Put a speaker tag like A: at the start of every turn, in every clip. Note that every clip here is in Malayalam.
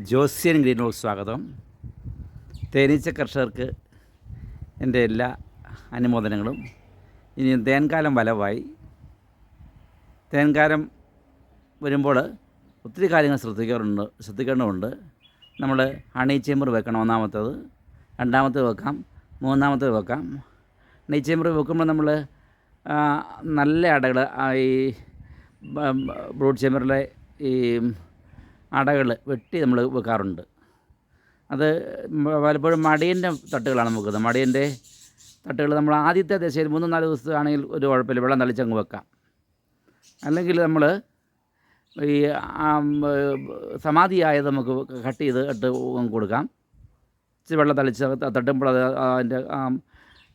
A: ജോസ്യൻ ഗ്രീനോൾ സ്വാഗതം. തേനീച്ച കർഷകർക്ക് എന്റെ എല്ലാ അനുമോദനങ്ങളും. ഇനി തേൻകാലം വലവായി. തേൻകാലം വരുമ്പോൾ ഒത്തിരി കാര്യങ്ങൾ ശ്രദ്ധിക്കാറുണ്ട് ശ്രദ്ധിക്കേണ്ടതുണ്ട്. നമ്മൾ ഹണി ചേമ്പർ വെക്കണം ഒന്നാമത്തേത്. രണ്ടാമത്തേത് വെക്കാം മൂന്നാമത്തേത് വെക്കാം. ഹണി ചേമ്പർ വെക്കുമ്പോൾ നമ്മൾ നല്ല അടകൾ ഈ ബ്രൂഡ് ചേമ്പറിലെ ഈ അടകൾ വെട്ടി നമ്മൾ വെക്കാറുണ്ട്. അത് പലപ്പോഴും മടിയന്റെ തട്ടുകളാണ് നമുക്ക് മടിയന്റെ തട്ടുകൾ നമ്മൾ ആദ്യത്തെ ദശയിൽ മൂന്ന് നാല് ദിവസമാണെങ്കിൽ ഒരു കുഴപ്പമില്ല. വെള്ളം തളിച്ചങ്ങ് വെക്കാം. അല്ലെങ്കിൽ നമ്മൾ ഈ സമാധിയായത് നമുക്ക് കട്ട് ചെയ്ത് ഇട്ട് കൊടുക്കാം. ഇച്ചിരി വെള്ളം തളിച്ച് തട്ടുമ്പോൾ അത് അതിന്റെ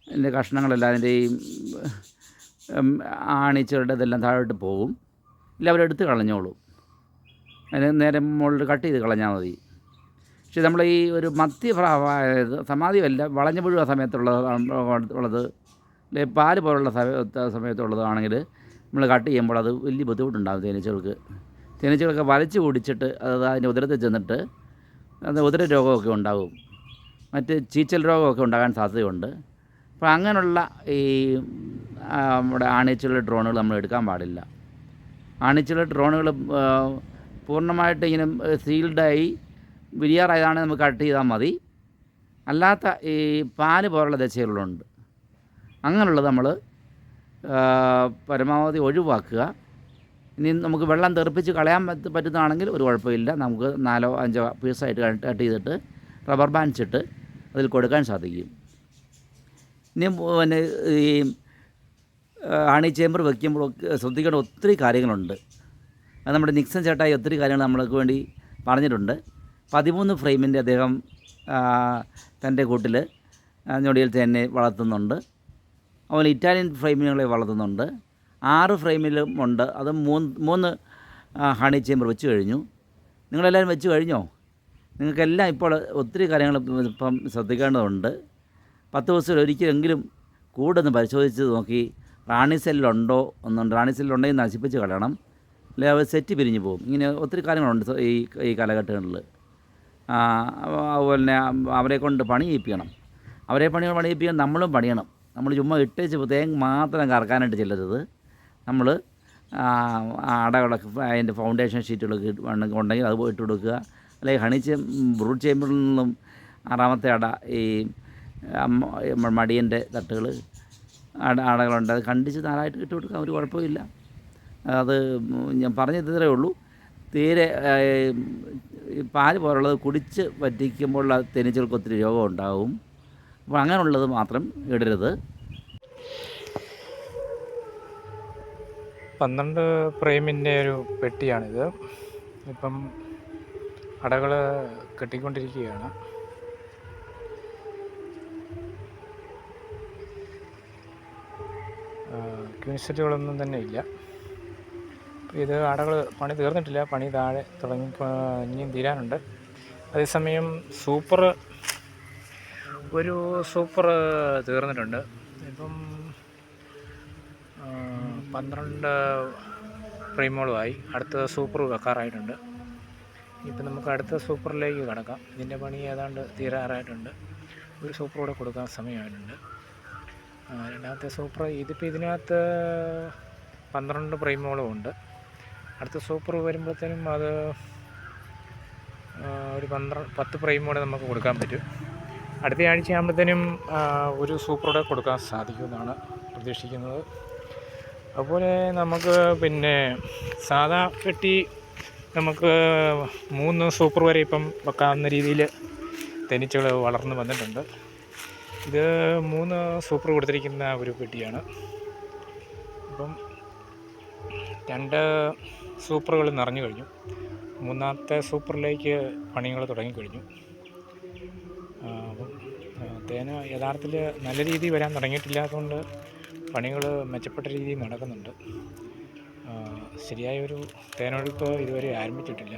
A: അതിന്റെ കഷ്ണങ്ങളെല്ലാം അതിന്റെ ഈ ഇതെല്ലാം താഴോട്ട് പോകും. ഇല്ല അവരെടുത്ത് കളഞ്ഞോളും. അതിന് നേരെ മുകളിൽ കട്ട് ചെയ്ത് കളഞ്ഞാൽ മതി. പക്ഷേ നമ്മൾ ഈ ഒരു മധ്യഭാഗമായത് സമാധിയല്ല വളഞ്ഞ പുഴുവ സമയത്തുള്ളത് ഉള്ളത് അല്ലെ പാൽ പോലുള്ള സമയ സമയത്തുള്ളതാണെങ്കിൽ നമ്മൾ കട്ട് ചെയ്യുമ്പോൾ അത് വലിയ ബുദ്ധിമുട്ടുണ്ടാകും തേനീച്ചകൾക്ക്. തേനീച്ചകളൊക്കെ വലിച്ചു കുടിച്ചിട്ട് അത് അതിന്റെ ഉദരത്തിൽ ചെന്നിട്ട് അത് ഉദര രോഗമൊക്കെ ഉണ്ടാകും. മറ്റ് ചീച്ചൽ രോഗമൊക്കെ ഉണ്ടാകാൻ സാധ്യതയുണ്ട്. അപ്പോൾ അങ്ങനെയുള്ള ഈ നമ്മുടെ ആണിച്ചുള്ള ഡ്രോണുകൾ നമ്മൾ എടുക്കാൻ പാടില്ല. ആണിച്ചുള്ള ഡ്രോണുകൾ പൂർണമായിട്ട് ഇങ്ങനെ സീൽഡായി വിരിയാറായതാണ് നമുക്ക് കട്ട് ചെയ്താൽ മതി. അല്ലാത്ത ഈ പാൽ പോലുള്ള ദശകളുണ്ട്. അങ്ങനെയുള്ളത് നമ്മൾ പരമാവധി ഒഴിവാക്കുക. ഇനി നമുക്ക് വെള്ളം തെറിപ്പിച്ച് കളയാൻ പറ്റ- പറ്റുന്നതാണെങ്കിൽ ഒരു കുഴപ്പമില്ല. നമുക്ക് നാലോ അഞ്ചോ പീസായിട്ട് കട്ട് ചെയ്തിട്ട് റബ്ബർ ബാൻഡ്സ് ഇട്ട് അതിൽ കൊടുക്കാൻ സാധിക്കും. ഇനി പിന്നെ ഈ ആണി ചേമ്പർ വയ്ക്കുമ്പോൾ ശ്രദ്ധിക്കേണ്ട ഒത്തിരി കാര്യങ്ങളുണ്ട്. അത് നമ്മുടെ നിക്സൺ ചേട്ടായി ഒത്തിരി കാര്യങ്ങൾ നമ്മൾക്ക് വേണ്ടി പറഞ്ഞിട്ടുണ്ട്. പതിമൂന്ന് ഫ്രെയിമിന്റെ അദ്ദേഹം തന്റെ കൂട്ടിൽ ഞൊടിയിൽ തന്നെ വളർത്തുന്നുണ്ട്. അതുപോലെ ഇറ്റാലിയൻ ഫ്രെയിമുകളെ വളർത്തുന്നുണ്ട്. ആറ് ഫ്രെയിമിലും ഉണ്ട്. അത് മൂന്ന് മൂന്ന് ഹണി ചേമ്പർ വെച്ച് കഴിഞ്ഞു. നിങ്ങളെല്ലാവരും വെച്ച് കഴിഞ്ഞോ? നിങ്ങൾക്കെല്ലാം ഇപ്പോൾ ഒത്തിരി കാര്യങ്ങൾ ഇപ്പം ശ്രദ്ധിക്കേണ്ടതുണ്ട്. പത്ത് ദിവസത്തിൽ ഒരിക്കലെങ്കിലും കൂടൊന്ന് പരിശോധിച്ച് നോക്കി റാണി സെല്ലുണ്ടോ ഒന്നുണ്ട് റാണി സെല്ലുണ്ടെങ്കിൽ നശിപ്പിച്ച് കളയണം. അല്ലെങ്കിൽ അവർ സെറ്റ് പിരിഞ്ഞു പോകും. ഇങ്ങനെ ഒത്തിരി കാര്യങ്ങളുണ്ട് ഈ ഈ കാലഘട്ടങ്ങളിൽ. അതുപോലെ തന്നെ അവരെ കൊണ്ട് പണി ചെയ്യിപ്പിക്കണം. അവരെ പണി പണിയിപ്പിക്കാൻ നമ്മളും പണിയണം. നമ്മൾ ചുമ്മാ ഇട്ടേച്ച് തേങ്ങ മാത്രം കറക്കാനായിട്ട് ചെല്ലരുത്. നമ്മൾ അടകളൊക്കെ അതിന്റെ ഫൗണ്ടേഷൻ ഷീറ്റുകളൊക്കെ ഉണ്ടെങ്കിൽ അത് ഇട്ട് കൊടുക്കുക. അല്ലെങ്കിൽ ഹണി ചേ ബ്രൂഡ് ചേമ്പറിൽ നിന്നും ആറാമത്തെ അട ഈ മടിയന്റെ തട്ടുകൾ അട അടകളുണ്ട്. അത് കണ്ടിച്ച് നാലായിട്ട് ഇട്ട് കൊടുക്കാൻ ഒരു കുഴപ്പമില്ല അത് ഞാൻ പറഞ്ഞത് ഇത്രയേ ഉള്ളൂ. തീരെ പാൽ പോലുള്ളത് കുടിച്ച് വറ്റിക്കുമ്പോൾ തേനീച്ചകൾക്ക് ഒത്തിരി രോഗം ഉണ്ടാവും. അപ്പോൾ അങ്ങനെയുള്ളത് മാത്രം ഇടരുത്.
B: പന്ത്രണ്ട് പ്രേമിന്റെ ഒരു പെട്ടിയാണിത്. ഇപ്പം അടകൾ കെട്ടിക്കൊണ്ടിരിക്കുകയാണ്. ക്യൂനിസെറ്റുകളൊന്നും തന്നെ ഇല്ല. ഇത് അടകൾ പണി തീർന്നിട്ടില്ല പണി താഴെ തുടങ്ങി ഇനിയും തീരാനുണ്ട്. അതേസമയം സൂപ്പർ ഒരു സൂപ്പർ തീർന്നിട്ടുണ്ട്. ഇപ്പം പന്ത്രണ്ട് ഫ്രെയിമുകളുമായി അടുത്ത സൂപ്പർ വെക്കാറായിട്ടുണ്ട്. ഇപ്പം നമുക്ക് അടുത്ത സൂപ്പറിലേക്ക് കടക്കാം. ഇതിന്റെ പണി ഏതാണ്ട് തീരാറായിട്ടുണ്ട്. ഒരു സൂപ്പർ കൂടെ കൊടുക്കാൻ സമയമായിട്ടുണ്ട്. രണ്ടാമത്തെ സൂപ്പർ ഇതിപ്പോൾ ഇതിനകത്ത് പന്ത്രണ്ട് ഫ്രെയിമുകളും ഉണ്ട്. അടുത്ത സൂപ്പർ വരുമ്പോഴത്തേനും അത് ഒരു പന്ത്രണ്ട് പത്ത് കൂടെ നമുക്ക് കൊടുക്കാൻ പറ്റും. അടുത്ത ആഴ്ച ആകുമ്പോഴത്തേനും ഒരു സൂപ്പറോടെ കൂടെ കൊടുക്കാൻ സാധിക്കുമെന്നാണ് പ്രതീക്ഷിക്കുന്നത്. അതുപോലെ നമുക്ക് പിന്നെ സാധാ കെട്ടി നമുക്ക് മൂന്ന് സൂപ്പർ വരെ ഇപ്പം വെക്കാവുന്ന രീതിയിൽ തേനീച്ചകൾ വളർന്നു വന്നിട്ടുണ്ട്. ഇത് മൂന്ന് സൂപ്പർ കൊടുത്തിരിക്കുന്ന ഒരു പെട്ടിയാണ്. അപ്പം രണ്ട് സൂപ്പറുകൾ നിറഞ്ഞു കഴിഞ്ഞു. മൂന്നാമത്തെ സൂപ്പറിലേക്ക് പണികൾ തുടങ്ങിക്കഴിഞ്ഞു തേന യഥാർത്ഥത്തിൽ നല്ല രീതിയിൽ വരാൻ തുടങ്ങിയിട്ടില്ലാത്തതുകൊണ്ട് പണികൾ മെച്ചപ്പെട്ട രീതിയിൽ നടക്കുന്നുണ്ട്. ശരിയായൊരു ശരിയായ തേനൊഴുക്ക് ഇതുവരെ ആരംഭിച്ചിട്ടില്ല.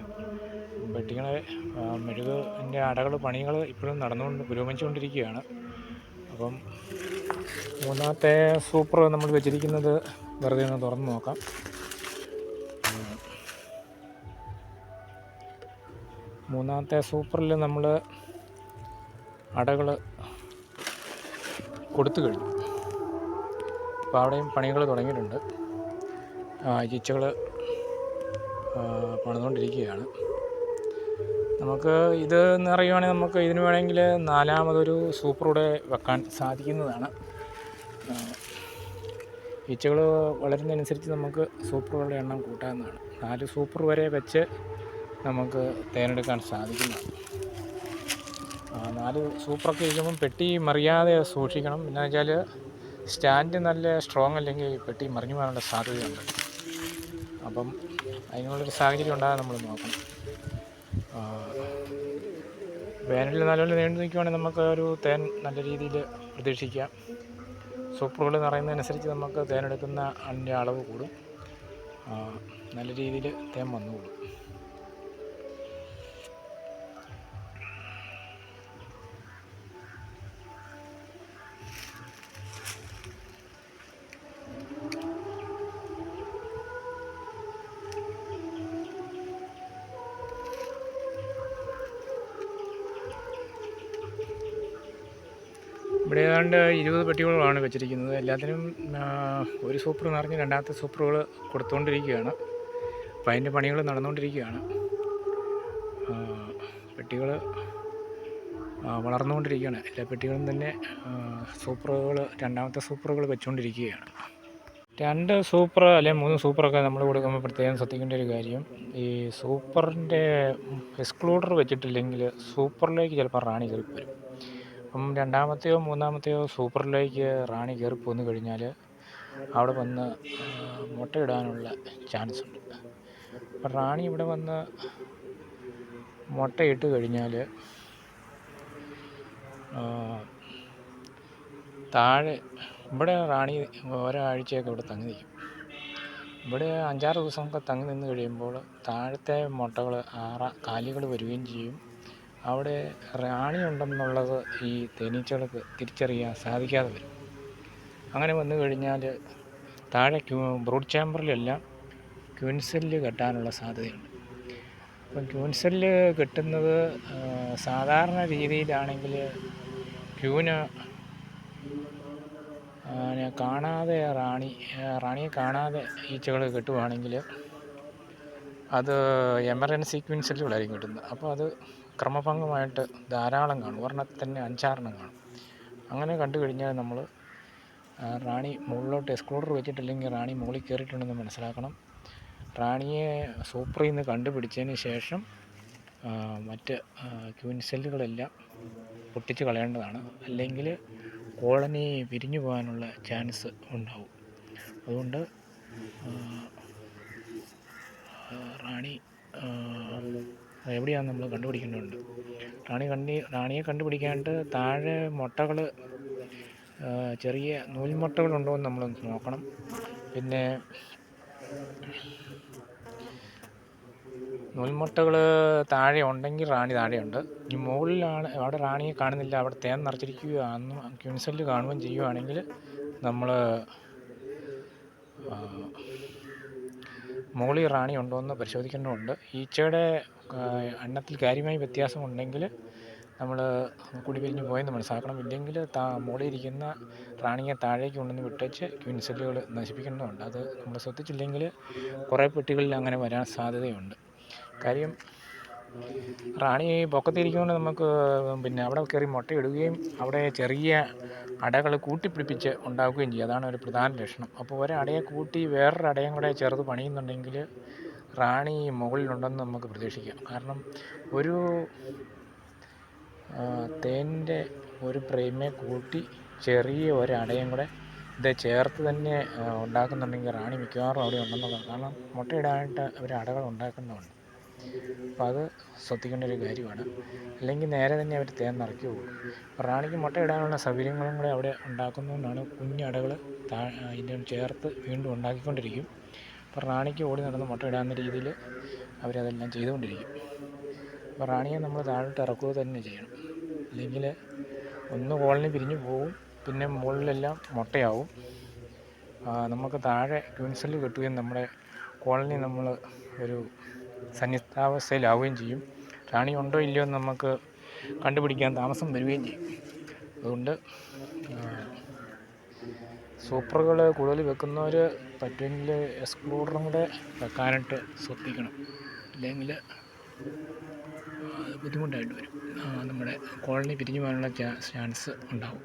B: പെട്ടികളെ ആ, മെഴുകിന്റെ അടകൾ പണികൾ ഇപ്പോഴും നടന്നുകൊണ്ട് പുരോഗമിച്ചുകൊണ്ടിരിക്കുകയാണ്. അപ്പം മൂന്നാമത്തെ സൂപ്പർ നമ്മൾ വെച്ചിരിക്കുന്നത് വെറുതെ ഒന്ന് തുറന്ന് നോക്കാം. മൂന്നാമത്തെ സൂപ്പറിൽ നമ്മൾ അടകൾ കൊടുത്തു കഴിഞ്ഞു. അപ്പോൾ അവിടെയും പണികൾ തുടങ്ങിയിട്ടുണ്ട്. ഈച്ചകൾ പണിതുകൊണ്ടിരിക്കുകയാണ്. നമുക്ക് ഇത് എന്നറിയുവാണെങ്കിൽ നമുക്ക് ഇതിന് വേണമെങ്കിൽ നാലാമതൊരു സൂപ്പർ കൂടെ വെക്കാൻ സാധിക്കുന്നതാണ്. ഈച്ചകൾ വളരുന്നതനുസരിച്ച് നമുക്ക് സൂപ്പറുകളുടെ എണ്ണം കൂട്ടാവുന്നതാണ്. നാല് സൂപ്പർ വരെ വെച്ച് നമുക്ക് തേനെടുക്കാൻ സാധിക്കുന്നതാണ് നാല് സൂപ്പറൊക്കെ ഇരിക്കുമ്പം പെട്ടി മറിയാതെ സൂക്ഷിക്കണം. എന്ന് വെച്ചാൽ സ്റ്റാൻഡ് നല്ല സ്ട്രോങ് അല്ലെങ്കിൽ പെട്ടി മറിഞ്ഞു പോകാനുള്ള സാധ്യതയുണ്ട്. അപ്പം അതിനുള്ളൊരു സാഹചര്യം ഉണ്ടാകാൻ നമ്മൾ നോക്കണം. വേനലിൽ നല്ലപോലെ നീണ്ടു നിൽക്കുവാണെങ്കിൽ നമുക്ക് ഒരു തേൻ നല്ല രീതിയിൽ പ്രതീക്ഷിക്കാം. സൂപ്പറുകൾ നിറയുന്നതനുസരിച്ച് നമുക്ക് തേനെടുക്കുന്ന അതിന്റെ അളവ് കൂടും. നല്ല രീതിയിൽ തേൻ വന്നുകൂടും. ഇവിടെ ഏതാണ്ട് ഇരുപത് പെട്ടികളാണ് വെച്ചിരിക്കുന്നത്. എല്ലാത്തിനും ഒരു സൂപ്പർ നിറഞ്ഞ് രണ്ടാമത്തെ സൂപ്പറുകൾ കൊടുത്തുകൊണ്ടിരിക്കുകയാണ് അപ്പം അതിന്റെ പണികൾ നടന്നുകൊണ്ടിരിക്കുകയാണ് പെട്ടികൾ വളർന്നുകൊണ്ടിരിക്കുകയാണ്. എല്ലാ പെട്ടികളും തന്നെ സൂപ്പറുകൾ രണ്ടാമത്തെ സൂപ്പറുകൾ വെച്ചുകൊണ്ടിരിക്കുകയാണ് രണ്ട് സൂപ്പർ അല്ലെങ്കിൽ മൂന്ന് സൂപ്പറൊക്കെ നമ്മൾ കൊടുക്കുമ്പോൾ പ്രത്യേകം ശ്രദ്ധിക്കേണ്ട ഒരു കാര്യം ഈ സൂപ്പറിന്റെ എക്സ്ക്ലൂഡർ വെച്ചിട്ടില്ലെങ്കിൽ സൂപ്പറിലേക്ക് ചിലപ്പോൾ റാണി കയറി വരും അപ്പം രണ്ടാമത്തെയോ മൂന്നാമത്തെയോ സൂപ്പറിലേക്ക് റാണി കയറി പോന്നു കഴിഞ്ഞാൽ അവിടെ വന്ന് മുട്ടയിടാനുള്ള ചാൻസ് ഉണ്ട്. അപ്പം റാണി ഇവിടെ വന്ന് മുട്ടയിട്ട് കഴിഞ്ഞാൽ താഴെ ഇവിടെ റാണി ഒരാഴ്ചയൊക്കെ ഇവിടെ തങ്ങി നിൽക്കും. ഇവിടെ അഞ്ചാറ് ദിവസമൊക്കെ തങ്ങി നിന്ന് കഴിയുമ്പോൾ താഴത്തെ മുട്ടകൾ ആറ കാലികൾ വരികയും ചെയ്യും. അവിടെ റാണി ഉണ്ടെന്നുള്ളത് ഈ തേനീച്ചകൾക്ക് തിരിച്ചറിയാൻ സാധിക്കാതെ വരും. അങ്ങനെ വന്നു കഴിഞ്ഞാൽ താഴെ ക്യൂ ബ്രൂഡ് ചാമ്പറിലെല്ലാം ക്യൂൻസെല്ല് കെട്ടാനുള്ള സാധ്യതയുണ്ട്. അപ്പം ക്യൂൻസെല്ല് കെട്ടുന്നത് സാധാരണ രീതിയിലാണെങ്കിൽ ക്യൂന് കാണാതെ റാണി റാണിയെ കാണാതെ ഈച്ചകൾ കെട്ടുവാണെങ്കിൽ അത് എമർജൻസി ക്യൂൻസെല്ലുകളായിരിക്കും കിട്ടുന്നത്. അപ്പോൾ അത് ക്രമഭംഗമായിട്ട് ധാരാളം കാണും. ഒരെണ്ണത്തിൽ തന്നെ അഞ്ചാറെണ്ണം കാണും. അങ്ങനെ കണ്ടു കഴിഞ്ഞാൽ നമ്മൾ റാണി മുകളിലോട്ട് എക്സ്ക്ലൂഡർ വെച്ചിട്ടില്ലെങ്കിൽ റാണി മുകളിൽ കയറിയിട്ടുണ്ടെന്ന് മനസ്സിലാക്കണം. റാണിയെ സൂപ്പറിൽ നിന്ന് കണ്ടുപിടിച്ചതിന് ശേഷം മറ്റ് ക്യൂൻസെല്ലുകളെല്ലാം പൊട്ടിച്ച് കളയേണ്ടതാണ്. അല്ലെങ്കിൽ കോളനി പിരിഞ്ഞു പോകാനുള്ള ചാൻസ് ഉണ്ടാവും. അതുകൊണ്ട് റാണി എവിടെയാണ് നമ്മൾ കണ്ടുപിടിക്കേണ്ടതുണ്ട്? റാണി കണ്ണി റാണിയെ കണ്ടുപിടിക്കാണ്ട് താഴെ മുട്ടകൾ ചെറിയ നൂൽമുട്ടകളുണ്ടോ എന്ന് നമ്മൾ നോക്കണം. പിന്നെ നൂൽമുട്ടകൾ താഴെ ഉണ്ടെങ്കിൽ റാണി താഴെയുണ്ട്. ഈ മുകളിലാണ് അവിടെ റാണിയെ കാണുന്നില്ല അവിടെ തേൻ നിറച്ചിരിക്കുകയാണെന്നും ക്യൂൻസെല്ല് കാണുകയും ചെയ്യുകയാണെങ്കിൽ നമ്മൾ മുകളിൽ റാണി ഉണ്ടോ എന്ന് പരിശോധിക്കേണ്ടതുണ്ട്. ഈച്ചയുടെ എണ്ണത്തിൽ കാര്യമായി വ്യത്യാസമുണ്ടെങ്കിൽ നമ്മൾ കൂടി പിരിഞ്ഞ് പോയെന്ന് മനസ്സിലാക്കണം ഇല്ലെങ്കിൽ താ മുകളിൽ ഇരിക്കുന്ന റാണിയെ താഴേക്ക് കൊണ്ടുവന്ന് വിട്ടേച്ച് ക്യൂൻസെല്ലുകൾ നശിപ്പിക്കേണ്ടതുണ്ട് അത് നമ്മൾ ശ്രദ്ധിച്ചില്ലെങ്കിൽ കുറേ പെട്ടികളിൽ അങ്ങനെ വരാൻ സാധ്യതയുണ്ട്. കാര്യം റാണി പൊക്കത്തിരിക്കുകൊണ്ട് നമുക്ക് പിന്നെ അവിടെ കയറി മുട്ടയിടുകയും അവിടെ ചെറിയ അടകൾ കൂട്ടിപ്പിടിപ്പിച്ച് ഉണ്ടാക്കുകയും ചെയ്യും. അതാണ് ഒരു പ്രധാന ലക്ഷണം. അപ്പോൾ ഒരടയെ കൂട്ടി വേറൊരു അടയും കൂടെ ചേർത്ത് പണിയുന്നുണ്ടെങ്കിൽ റാണി മുകളിലുണ്ടെന്ന് നമുക്ക് പ്രതീക്ഷിക്കാം. കാരണം ഒരു തേനിന്റെ ഒരു പ്രേമയെ കൂട്ടി ചെറിയ ഒരടയും കൂടെ ഇത് ചേർത്ത് തന്നെ ഉണ്ടാക്കുന്നുണ്ടെങ്കിൽ റാണി മിക്കവാറും അവിടെ ഉണ്ടെന്നുള്ളതാണ്. കാരണം മുട്ടയിടാനായിട്ട് അവർ അടകൾ ഉണ്ടാക്കുന്നുണ്ട് അപ്പോൾ അത് ശ്രദ്ധിക്കേണ്ട ഒരു കാര്യമാണ്. അല്ലെങ്കിൽ നേരെ തന്നെ അവർ തേൻ നിറയ്ക്കു പോകും. റാണിക്ക് മുട്ടയിടാനുള്ള സൗകര്യങ്ങളും കൂടെ അവിടെ ഉണ്ടാക്കുന്നതുകൊണ്ടാണ് കുഞ്ഞടകൾ താ ഇതിന്റെ ചേർത്ത് വീണ്ടും ഉണ്ടാക്കിക്കൊണ്ടിരിക്കും. റാണിക്ക് ഓടി നടന്ന് മുട്ടയിടാവുന്ന രീതിയിൽ അവരതെല്ലാം ചെയ്തുകൊണ്ടിരിക്കും. അപ്പോൾ റാണിയെ നമ്മൾ താഴോട്ട് ഇറക്കുക തന്നെ ചെയ്യണം. അല്ലെങ്കിൽ ഒന്ന് കോളനി പിരിഞ്ഞു പോകും പിന്നെ മുകളിലെല്ലാം മുട്ടയാവും. നമുക്ക് താഴെ ക്യൂൻസെല്ല് കിട്ടുകയും നമ്മുടെ കോളനി നമ്മൾ ഒരു സന്നിധാവസ്ഥയിലാവുകയും ചെയ്യും. റാണി ഉണ്ടോ ഇല്ലയോ എന്ന് നമുക്ക് കണ്ടുപിടിക്കാൻ താമസം വരികയും ചെയ്യും. അതുകൊണ്ട് സൂപ്പറുകൾ കൂടുതൽ വെക്കുന്നവർ പറ്റുമെങ്കിൽ എക്സ്പ്ലോറും കൂടെ വെക്കാനായിട്ട് ശ്രദ്ധിക്കണം. ഇല്ലെങ്കിൽ ബുദ്ധിമുട്ടായിട്ട് വരും. നമ്മുടെ കോളനി പിരിഞ്ഞു പോകാനുള്ള ചാൻസ് ഉണ്ടാവും.